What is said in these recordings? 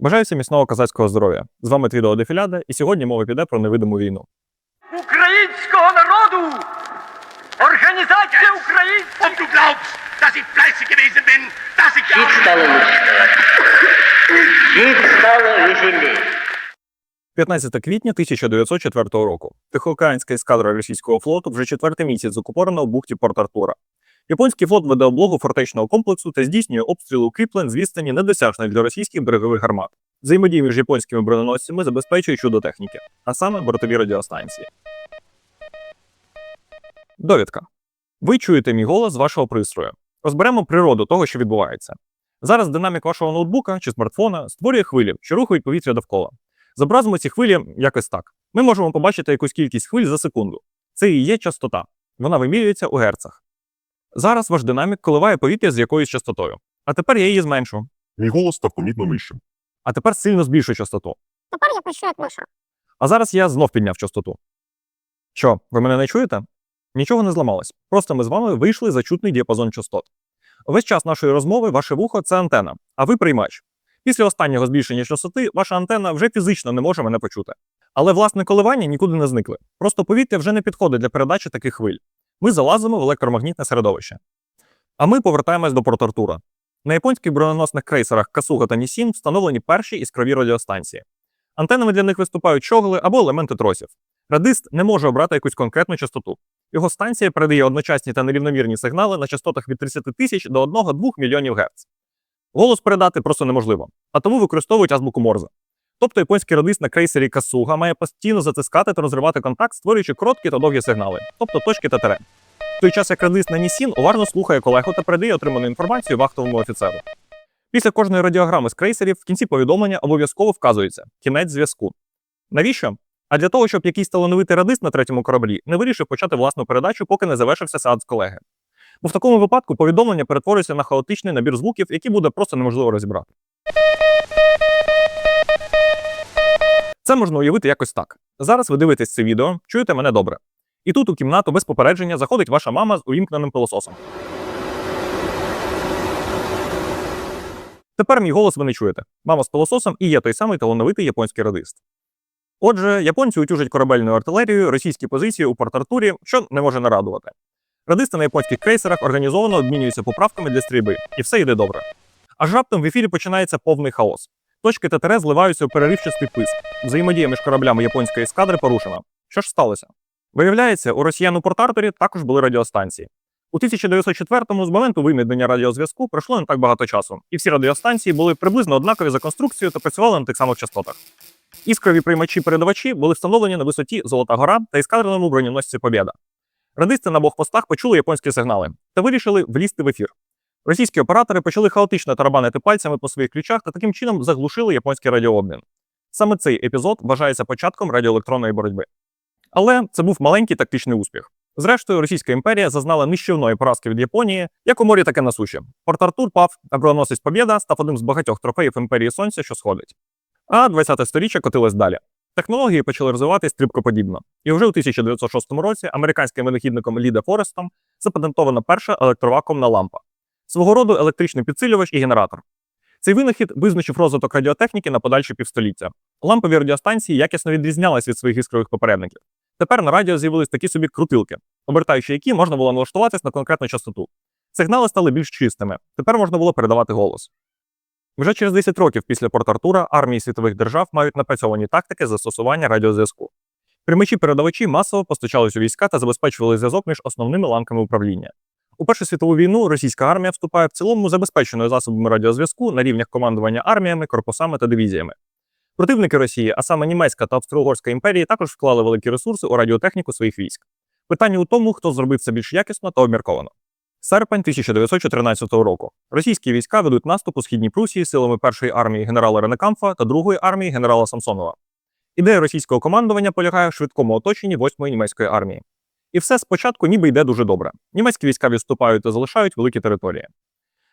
Бажаю всім міцного козацького здоров'я. З вами Твідо Дефіляда, і сьогодні мова піде про невидиму війну. українського народу, організація стало веселее. 15 квітня 1904 року. Тихоокеанська ескадра російського флоту вже четвертий місяць окупована у бухті Порт-Артура. Японський флот веде облогу фортечного комплексу та здійснює обстріли укріплень з відстані недосяжної для російських берегових гармат. Взаємодію між японськими броненосцями забезпечує чудо техніки, а саме бортові радіостанції. Довідка. Ви чуєте мій голос з вашого пристрою. Розберемо природу того, що відбувається. Зараз динамік вашого ноутбука чи смартфона створює хвилі, що рухають повітря довкола. Зобразимо ці хвилі якось так. Ми можемо побачити якусь кількість хвиль за секунду. Це і є частота. Вона вимірюється у герцах. Зараз ваш динамік коливає повітря з якоюсь частотою. А тепер я її зменшу. Мій голос став помітно нижчим. А тепер сильно збільшую частоту. Тепер я пишу як миша. А зараз я знов підняв частоту. Що, ви мене не чуєте? Нічого не зламалось. Просто ми з вами вийшли за чутний діапазон частот. Весь час нашої розмови ваше вухо це антена, а ви приймач. Після останнього збільшення частоти ваша антена вже фізично не може мене почути. Але власне коливання нікуди не зникли. Просто повітря вже не підходить для передачі таких хвиль. Ми залазимо в електромагнітне середовище. А ми повертаємось до Порт-Артура. На японських броненосних крейсерах Касуга та Нісін встановлені перші іскрові радіостанції. Антенами для них виступають чогли або елементи тросів. Радист не може обрати якусь конкретну частоту. Його станція передає одночасні та нерівномірні сигнали на частотах від 30 тисяч до 1-2 мільйонів Гц. Голос передати просто неможливо, а тому використовують азбуку Морзе. Тобто японський радист на крейсері Касуга має постійно затискати та розривати контакт, створюючи короткі та довгі сигнали, тобто точки та тире. В той час як радист на Нісін уважно слухає колегу та передає отриману інформацію вахтовому офіцеру. Після кожної радіограми з крейсерів в кінці повідомлення обов'язково вказується кінець зв'язку. Навіщо? А для того, щоб якийсь талановитий радист на третьому кораблі не вирішив почати власну передачу, поки не завершився сеанс колеги. Бо в такому випадку повідомлення перетворюється на хаотичний набір звуків, які буде просто неможливо розібрати. Це можна уявити якось так. Зараз ви дивитесь це відео, чуєте мене добре. І тут у кімнату без попередження заходить ваша мама з увімкненим пилососом. Тепер мій голос ви не чуєте. Мама з пилососом і є той самий талановитий японський радист. Отже, японці утюжать корабельною артилерією російські позиції у Порт-Артурі, що не може не радувати. Радисти на японських крейсерах організовано обмінюються поправками для стрільби, і все йде добре. Аж раптом в ефірі починається повний хаос. Точки ТТР зливаються у переривчастий писк. Взаємодія між кораблями японської ескадри порушена. Що ж сталося? Виявляється, у росіян у Порт-Артурі також були радіостанції. У 1904-му з моменту винайдення радіозв'язку пройшло не так багато часу, і всі радіостанції були приблизно однакові за конструкцією та працювали на тих самих частотах. Іскрові приймачі-передавачі були встановлені на висоті Золота гора та ескадреному броненосці Побєда. Радисти на обох постах почули японські сигнали та вирішили влізти в ефір. Російські оператори почали хаотично тарабанити пальцями по своїх ключах та таким чином заглушили японський радіообмін. Саме цей епізод вважається початком радіоелектронної боротьби. Але це був маленький тактичний успіх. Зрештою, Російська імперія зазнала нищівної поразки від Японії, як у морі, так і на суші. Порт-Артур пав, а броненосець Побєда став одним з багатьох трофеїв імперії Сонця, що сходить. А 20-те сторіччя котилось далі. Технології почали розвиватись стрибкоподібно. І вже у 1906 році американським винахідником Ліда Форестом запатентована перша електровакуумна лампа, свого роду електричний підсилювач і генератор. Цей винахід визначив розвиток радіотехніки на подальші півстоліття. Лампові радіостанції якісно відрізнялись від своїх іскрових попередників. Тепер на радіо з'явились такі собі крутилки, обертаючи які можна було налаштуватись на конкретну частоту. Сигнали стали більш чистими. Тепер можна було передавати голос. Вже через 10 років після Порт-Артура армії світових держав мають напрацьовані тактики застосування радіозв'язку. Приймачі-передавачі масово постачались у війська та забезпечували зв'язок між основними ланками управління. У Першу світову війну російська армія вступає в цілому забезпеченою засобами радіозв'язку на рівнях командування арміями, корпусами та дивізіями. Противники Росії, а саме Німецька та Австро-Угорська імперії, також вклали великі ресурси у радіотехніку своїх військ. Питання у тому, хто зробив це більш якісно та обмірковано. Серпень 1914 року. Російські війська ведуть наступ у східній Прусії силами першої армії генерала Ренекамфа та другої армії генерала Самсонова. Ідея російського командування полягає в швидкому оточенні 8-ї німецької армії. І все спочатку ніби йде дуже добре. Німецькі війська відступають та залишають великі території.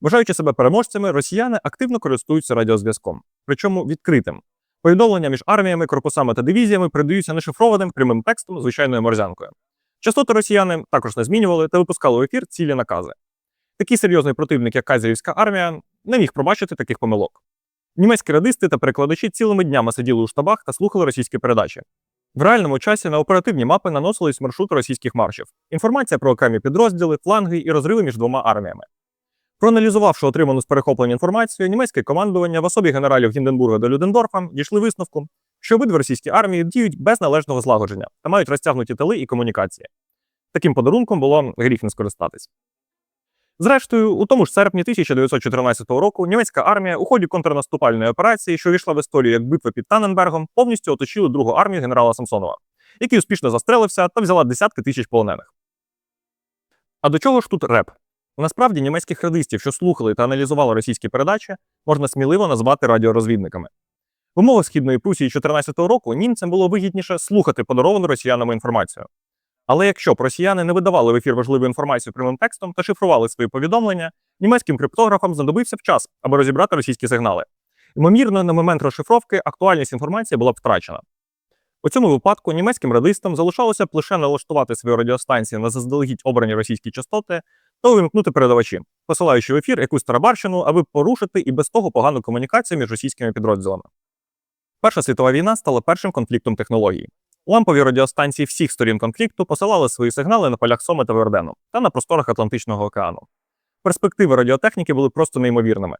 Вважаючи себе переможцями, росіяни активно користуються радіозв'язком, причому відкритим. Повідомлення між арміями, корпусами та дивізіями передаються не шифрованим прямим текстом звичайною морзянкою. Частоти росіяни також не змінювали та випускали в ефір цілі накази. Такий серйозний противник, як Казірівська армія, не міг пробачити таких помилок. Німецькі радисти та перекладачі цілими днями сиділи у штабах та слухали російські передачі. В реальному часі на оперативні мапи наносились маршрути російських маршів, інформація про окремі підрозділи, фланги і розриви між двома арміями. Проаналізувавши отриману з перехоплення інформацію, німецьке командування в особі генералів Гінденбурга та Людендорфа дійшли висновку, що обидві російські армії діють без належного злагодження та мають розтягнуті тили і комунікації. Таким подарунком було гріх не скористатись. Зрештою, у тому ж серпні 1914 року німецька армія у ході контрнаступальної операції, що війшла в історію як битва під Танненбергом, повністю оточили другу армію генерала Самсонова, який успішно застрелився та взяла десятки тисяч полонених. А до чого ж тут реп? Насправді німецьких радистів, що слухали та аналізували російські передачі, можна сміливо назвати радіорозвідниками. В умовах східної Прусії 14 року німцям було вигідніше слухати подаровану росіянами інформацію. Але якщо б росіяни не видавали в ефір важливу інформацію прямим текстом та шифрували свої повідомлення, німецьким криптографам знадобився б час, аби розібрати російські сигнали. Ймовірно, на момент розшифровки актуальність інформації була б втрачена. У цьому випадку німецьким радистам залишалося б лише налаштувати свої радіостанції на заздалегідь обрані російські частоти та увімкнути передавачі, посилаючи в ефір якусь тарабарщину, аби порушити і без того погану комунікацію між російськими підрозділами. Перша світова війна стала першим конфліктом технологій. Лампові радіостанції всіх сторін конфлікту посилали свої сигнали на полях Соми та Вердену та на просторах Атлантичного океану. Перспективи радіотехніки були просто неймовірними.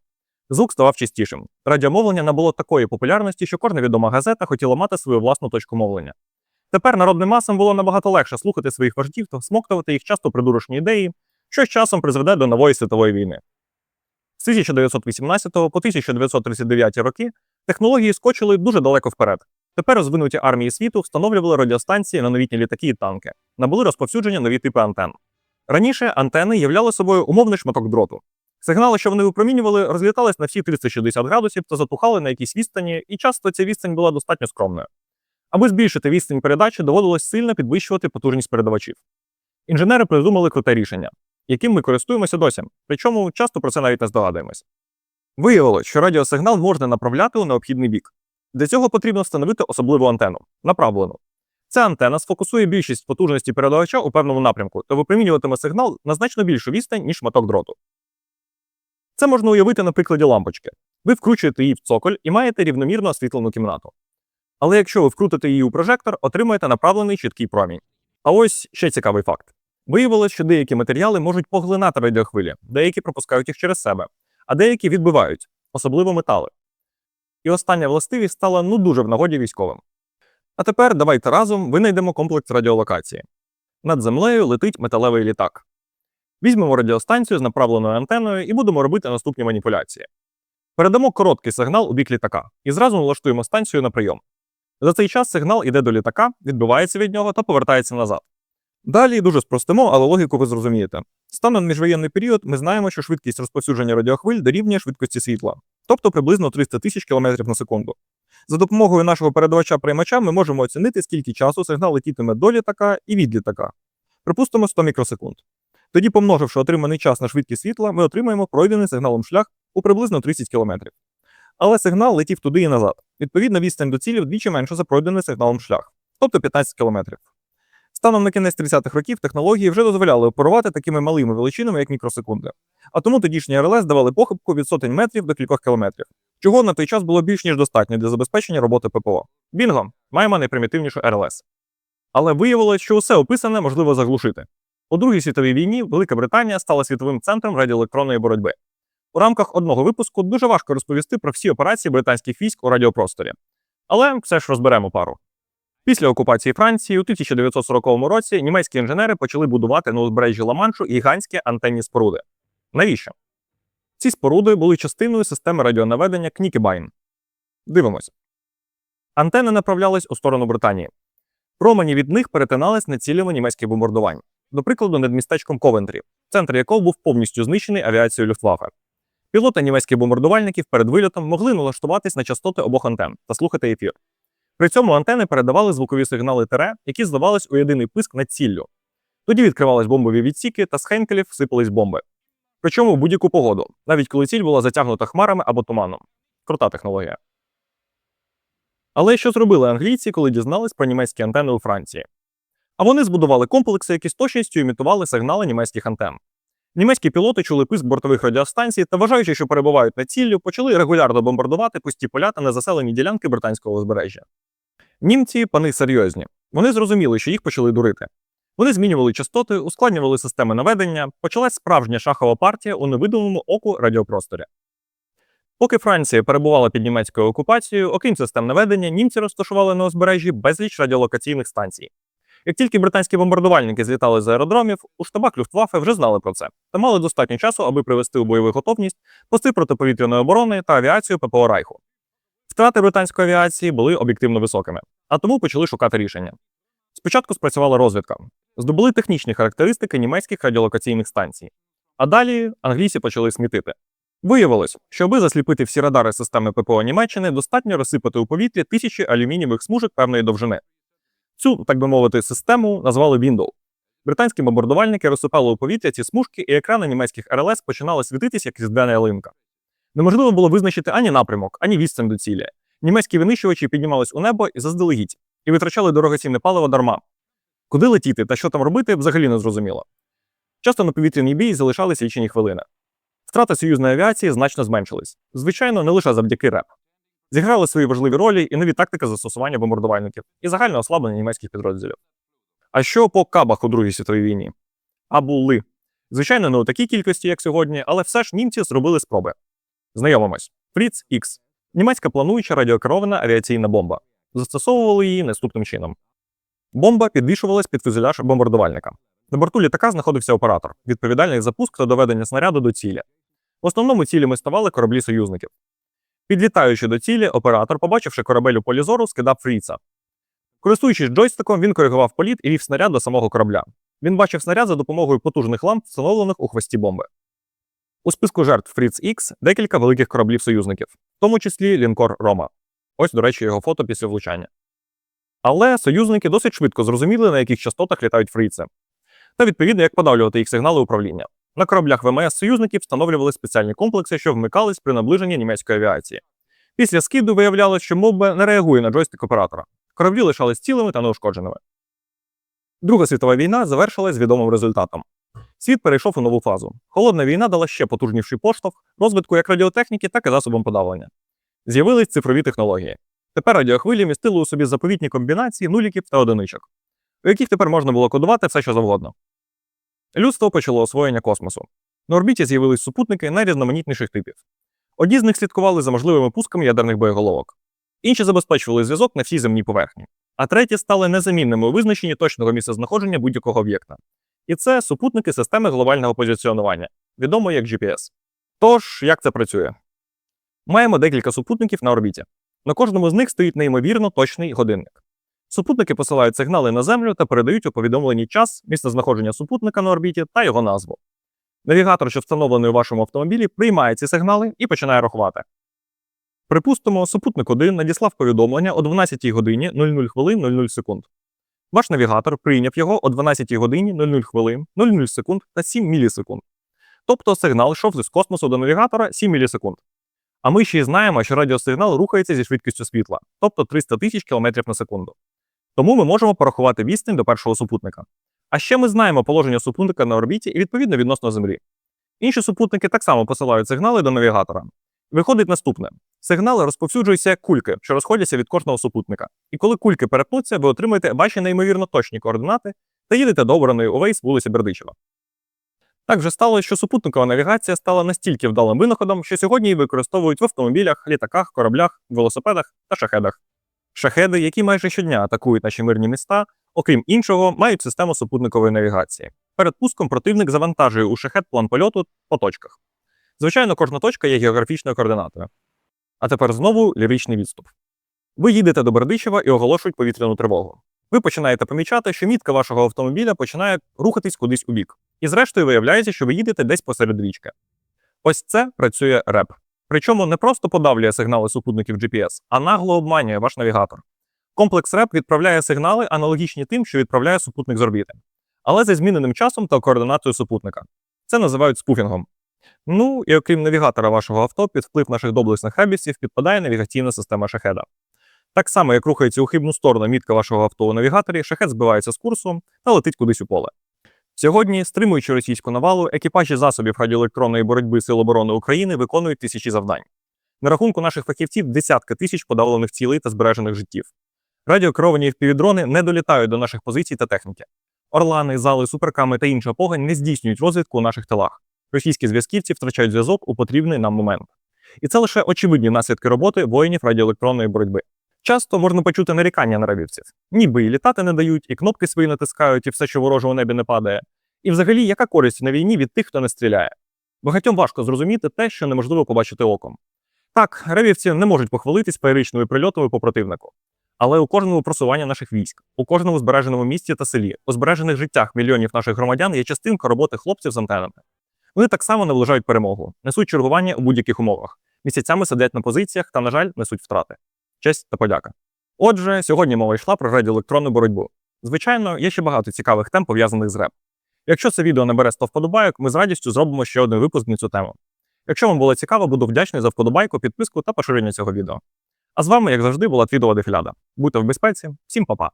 Звук ставав частішим. Радіомовлення набуло такої популярності, що кожна відома газета хотіла мати свою власну точку мовлення. Тепер народним масам було набагато легше слухати своїх вождів та смоктувати їх часто придурочні ідеї, що з часом призведе до нової світової війни. З 1918 по 1939 роки технології скочили дуже далеко вперед. Тепер розвинуті армії світу встановлювали радіостанції на новітні літаки і танки, набули розповсюдження нові типи антен. Раніше антени являли собою умовний шматок дроту. Сигнали, що вони випромінювали, розлітались на всі 360 градусів та затухали на якійсь відстані, і часто ця відстань була достатньо скромною. Аби збільшити відстань передачі, доводилось сильно підвищувати потужність передавачів. Інженери придумали круте рішення, яким ми користуємося досі, причому часто про це навіть не здогадуємось. Виявилось, що радіосигнал можна направляти у необхідний бік. Для цього потрібно встановити особливу антенну направлену. Ця антена сфокусує більшість потужності передавача у певному напрямку та випромінюватиме сигнал на значно більшу відстань, ніж шматок дроту. Це можна уявити на прикладі лампочки. Ви вкручуєте її в цоколь і маєте рівномірно освітлену кімнату. Але якщо ви вкрутите її у прожектор, отримаєте направлений чіткий промінь. А ось ще цікавий факт: виявилось, що деякі матеріали можуть поглинати радіохвилі, деякі пропускають їх через себе, а деякі відбивають, особливо метали. І остання властивість стала ну дуже в нагоді військовим. А тепер давайте разом винайдемо комплекс радіолокації. Над землею летить металевий літак. Візьмемо радіостанцію з направленою антеною і будемо робити наступні маніпуляції. Передамо короткий сигнал у бік літака і зразу налаштуємо станцію на прийом. За цей час сигнал іде до літака, відбивається від нього та повертається назад. Далі дуже спростимо, але логіку ви зрозумієте. Станом міжвоєнний період ми знаємо, що швидкість розповсюдження радіохвиль дорівнює швидкості світла, тобто приблизно 300 тисяч км на секунду. За допомогою нашого передавача-приймача ми можемо оцінити, скільки часу сигнал летітиме до літака і від літака. Припустимо 100 мікросекунд. Тоді, помноживши отриманий час на швидкість світла, ми отримаємо пройдений сигналом шлях у приблизно 30 км. Але сигнал летів туди і назад. Відповідно, відстань до цілі вдвічі менше за пройдений сигналом шлях, тобто 15 км. Станом на кінець 30-х років технології вже дозволяли оперувати такими малими величинами, як мікросекунди. А тому тодішні РЛС давали похибку від сотень метрів до кількох кілометрів, чого на той час було більш ніж достатньо для забезпечення роботи ППО. Бінго, маємо найпримітивнішу РЛС. Але виявилось, що усе описане можливо заглушити. У Другій світовій війні Велика Британія стала світовим центром радіоелектронної боротьби. У рамках одного випуску дуже важко розповісти про всі операції британських військ у радіопросторі. Але все ж розберемо пару. Після окупації Франції у 1940 році німецькі інженери почали будувати на узбережжі Ла-Маншу гігантські антенні споруди. Навіщо? Ці споруди були частиною системи радіонаведення Кнікебайн. Дивимось. Антени направлялись у сторону Британії. Промені від них перетинались націлювання німецьких бомбардувань, до прикладу, над містечком Ковентрі, центр якого був повністю знищений авіацією Люфтваффе. Пілоти німецьких бомбардувальників перед вильотом могли налаштуватись на частоти обох антен та слухати ефір. При цьому антени передавали звукові сигнали ТР, які здавались у єдиний писк над ціллю. Тоді відкривались бомбові відсіки та з хенкелів сипались бомби. Причому в будь-яку погоду, навіть коли ціль була затягнута хмарами або туманом. Крута технологія. Але що зробили англійці, коли дізнались про німецькі антени у Франції? А вони збудували комплекси, які з точністю імітували сигнали німецьких антен. Німецькі пілоти чули писк бортових радіостанцій та, вважаючи, що перебувають на ціллю, почали регулярно бомбардувати пусті поля та незаселені ділянки британського узбережжя. Німці пани серйозні. Вони зрозуміли, що їх почали дурити. Вони змінювали частоти, ускладнювали системи наведення, почалась справжня шахова партія у невидимому оку радіопросторі. Поки Франція перебувала під німецькою окупацією, окрім систем наведення, німці розташували на узбережжі безліч радіолокаційних станцій. Як тільки британські бомбардувальники злітали з аеродромів, у штабах Люфтваффе вже знали про це та мали достатньо часу, аби привести у бойову готовність пости протиповітряної оборони та авіацію ППО Райху. Втрати британської авіації були об'єктивно високими, а тому почали шукати рішення. Спочатку спрацювала розвідка, здобули технічні характеристики німецьких радіолокаційних станцій. А далі англійці почали смітити. Виявилось, що аби засліпити всі радари системи ППО Німеччини, достатньо розсипати у повітрі тисячі алюмінієвих смужок певної довжини. Цю, так би мовити, систему назвали Window. Британські бомбардувальники розсипали у повітря ці смужки, і екрани німецьких РЛС починали світитись як різдвяна ялинка. Неможливо було визначити ані напрямок, ані відстань до цілі. Німецькі винищувачі піднімались у небо і заздалегідь, і витрачали дорогоцінне паливо дарма. Куди летіти та що там робити, взагалі не зрозуміло. Часто на повітряній бій залишалися лічені хвилини. Втрати союзної авіації значно зменшились. Звичайно, не лише завдяки РЕП. Зіграли свої важливі ролі і нові тактики застосування бомбардувальників, і загальне ослаблення німецьких підрозділів. А що по кабах у Другій світовій війні? А були. Звичайно, не у такій кількості, як сьогодні, але все ж німці зробили спроби. Знайомимось. Фріц X. Німецька плануюча радіокерована авіаційна бомба. Застосовували її наступним чином. Бомба підвішувалась під фюзеляж бомбардувальника. На борту літака знаходився оператор, відповідальний за пуск та доведення снаряду до цілі. В основному цілями ставали кораблі союзників. Підлітаючи до цілі, оператор, побачивши корабель у полі зору, скидав фріца. Користуючись джойстиком, він коригував політ і вів снаряд до самого корабля. Він бачив снаряд за допомогою потужних ламп, встановлених у хвості бомби. У списку жертв Фріц X декілька великих кораблів союзників, в тому числі лінкор Рома. Ось, до речі, його фото після влучання. Але союзники досить швидко зрозуміли, на яких частотах літають фріци, та відповідно, як подавлювати їх сигнали управління. На кораблях ВМС союзників встановлювали спеціальні комплекси, що вмикались при наближенні німецької авіації. Після скиду виявлялось, що мовба не реагує на джойстик оператора. Кораблі лишались цілими та неушкодженими. Друга світова війна завершилась відомим результатом. Світ перейшов у нову фазу. Холодна війна дала ще потужніший поштовх розвитку як радіотехніки, так і засобам подавлення. З'явились цифрові технології. Тепер радіохвилі містили у собі заповітні комбінації нуліків та одиничок, у яких тепер можна було кодувати все, що завгодно. Людство почало освоєння космосу. На орбіті з'явились супутники найрізноманітніших типів. Одні з них слідкували за можливими пусками ядерних боєголовок, інші забезпечували зв'язок на всій земній поверхні, а треті стали незамінними у визначенні точного місцезнаходження будь-якого об'єкта. І це супутники системи глобального позиціонування, відомо як GPS. Тож, як це працює? Маємо декілька супутників на орбіті. На кожному з них стоїть неймовірно точний годинник. Супутники посилають сигнали на Землю та передають у повідомленні час, місце знаходження супутника на орбіті та його назву. Навігатор, що встановлений у вашому автомобілі, приймає ці сигнали і починає рахувати. Припустимо, супутник 1 надіслав повідомлення о 12 годині 00 хвилин 00 секунд. Ваш навігатор прийняв його о 12 годині 00 хвилин 00 секунд та 7 мілісекунд. Тобто сигнал йшов з космосу до навігатора 7 мілісекунд. А ми ще й знаємо, що радіосигнал рухається зі швидкістю світла, тобто 300 тисяч км на секунду. Тому ми можемо порахувати відстань до першого супутника. А ще ми знаємо положення супутника на орбіті і відповідно відносно Землі. Інші супутники так само посилають сигнали до навігатора. Виходить наступне: сигнали розповсюджуються як кульки, що розходяться від кожного супутника. І коли кульки перетнуться, ви отримаєте ваші неймовірно точні координати та їдете до обраної Увейс вулиці Бердичева. Так вже сталося, що супутникова навігація стала настільки вдалим винаходом, що сьогодні її використовують в автомобілях, літаках, кораблях, велосипедах та шахедах. Шахеди, які майже щодня атакують наші мирні міста, окрім іншого, мають систему супутникової навігації. Перед пуском противник завантажує у шахет план польоту по точках. Звичайно, кожна точка є географічною координатою. А тепер знову ліричний відступ. Ви їдете до Бердичева і оголошують повітряну тривогу. Ви починаєте помічати, що мітка вашого автомобіля починає рухатись кудись у бік. І зрештою виявляється, що ви їдете десь посеред річки. Ось це працює РЕП. Причому не просто подавлює сигнали супутників GPS, а нагло обманює ваш навігатор. Комплекс РЕП відправляє сигнали, аналогічні тим, що відправляє супутник з орбіти, але за зміненим часом та координацією супутника. Це називають спуфінгом. Ну і окрім навігатора вашого авто, під вплив наших доблесних ребісів підпадає навігаційна система шахеда. Так само, як рухається у хибну сторону мітка вашого авто у навігаторі, шахет збивається з курсу та летить кудись у поле. Сьогодні, стримуючи російську навалу, екіпажі засобів радіоелектронної боротьби Сил оборони України виконують тисячі завдань. На рахунку наших фахівців десятки тисяч подавлених цілей та збережених життів. Радіокеровані впівдрони не долітають до наших позицій та техніки. Орлани, зали, суперками та інша погань не здійснюють розвідку у наших тилах. Російські зв'язківці втрачають зв'язок у потрібний нам момент. І це лише очевидні наслідки роботи воїнів радіоелектронної боротьби. Часто можна почути нарікання на рабівців. Ніби і літати не дають, і кнопки свої натискають, і все, що ворожого небі не падає. І взагалі, яка користь на війні від тих, хто не стріляє? Багатьом важко зрозуміти те, що неможливо побачити оком. Так, ревівці не можуть похвалитись феєричною прильотами по противнику. Але у кожному просуванні наших військ, у кожному збереженому місті та селі, у збережених життях мільйонів наших громадян є частинка роботи хлопців з антенами. Вони так само наближають перемогу, несуть чергування у будь-яких умовах, місяцями сидять на позиціях та, на жаль, несуть втрати. Честь та подяка. Отже, сьогодні мова йшла про радіоелектронну боротьбу. Звичайно, є ще багато цікавих тем, пов'язаних з РЕП. Якщо це відео набере 100 вподобайок, ми з радістю зробимо ще один випуск на цю тему. Якщо вам було цікаво, буду вдячний за вподобайку, підписку та поширення цього відео. А з вами, як завжди, була Твідова Дефіляда. Будьте в безпеці, всім па-па!